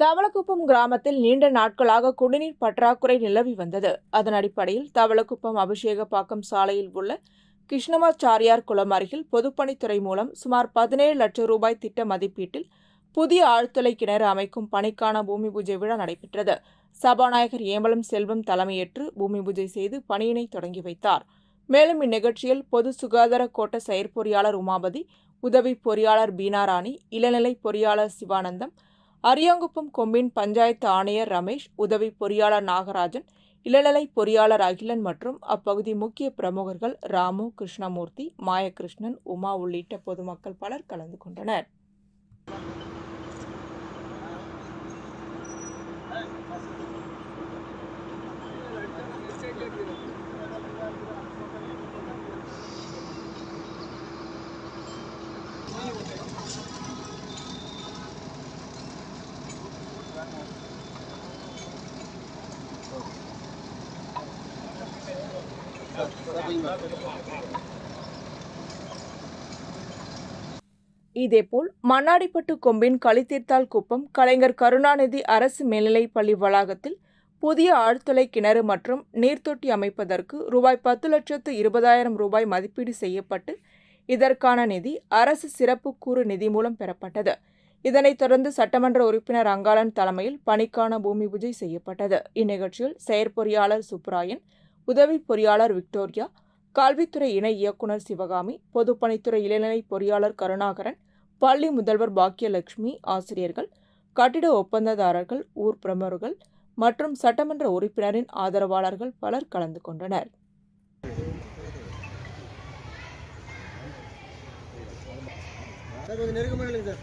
தவளக்குப்பம் கிராமத்தில் நீண்ட நாட்களாக குடிநீர் பற்றாக்குறை நிலவி வந்தது. அதன் அடிப்படையில் தவளக்குப்பம் அபிஷேகப்பாக்கம் சாலையில் உள்ள கிருஷ்ணமாச்சாரியார் குளம் அருகில் பொதுப்பணித்துறை மூலம் சுமார் பதினேழு லட்சம் ரூபாய் திட்ட மதிப்பீட்டில் புதிய ஆழ்துளை கிணறு அமைக்கும் பணிக்கான பூமி பூஜை விழா நடைபெற்றது. சபாநாயகர் ஏம்பலம் செல்வம் தலைமையேற்று பூமி பூஜை செய்து பணியினை தொடங்கி வைத்தார். மேலும் இந்நிகழ்ச்சியில் பொது சுகாதார கோட்ட செயற்பொறியாளர் உமாபதி உதவி பொறியாளர் பீனாராணி இளநிலை பொறியாளர் சிவானந்தம் அரியாங்குப்பம் கொம்பின் பஞ்சாயத்து ஆணையர் ரமேஷ் உதவி பொறியாளர் நாகராஜன் இளநிலை பொறியாளர் அகிலன் மற்றும் அப்பகுதி முக்கிய பிரமுகர்கள் ராமு கிருஷ்ணமூர்த்தி மாயகிருஷ்ணன் உமா உள்ளிட்ட பொதுமக்கள் பலர் கலந்து கொண்டனர். இதேபோல் மண்ணாடிப்பட்டு கொம்பின் களித்தீர்த்தால் குப்பம் கலைஞர் கருணாநிதி அரசு மேல்நிலைப் பள்ளி வளாகத்தில் புதிய ஆழ்துளை கிணறு மற்றும் நீர்த்தொட்டி அமைப்பதற்கு ரூபாய் பத்து லட்சத்து இருபதாயிரம் ரூபாய் மதிப்பீடு செய்யப்பட்டு இதற்கான நிதி அரசு சிறப்பு கூறு நிதி மூலம் பெறப்பட்டது. இதனைத் தொடர்ந்து சட்டமன்ற உறுப்பினர் அங்காளன் தலைமையில் பணிக்கான பூமி பூஜை செய்யப்பட்டது. இந்நிகழ்ச்சியில் செயற்பொறியாளர் சுப்ராயன் உதவி பொறியாளர் விக்டோரியா கல்வித்துறை இணை இயக்குனர் சிவகாமி பொதுப்பணித்துறை இளநிலை பொறியாளர் கருணாகரன் பள்ளி முதல்வர் பாக்கியலட்சுமி ஆசிரியர்கள் கட்டிட ஒப்பந்ததாரர்கள் ஊர் பிரமுகர்கள் மற்றும் சட்டமன்ற உறுப்பினரின் ஆதரவாளர்கள் பலர் கலந்து கொண்டனர். சார் கொஞ்சம் நெருக்கமாக சார்.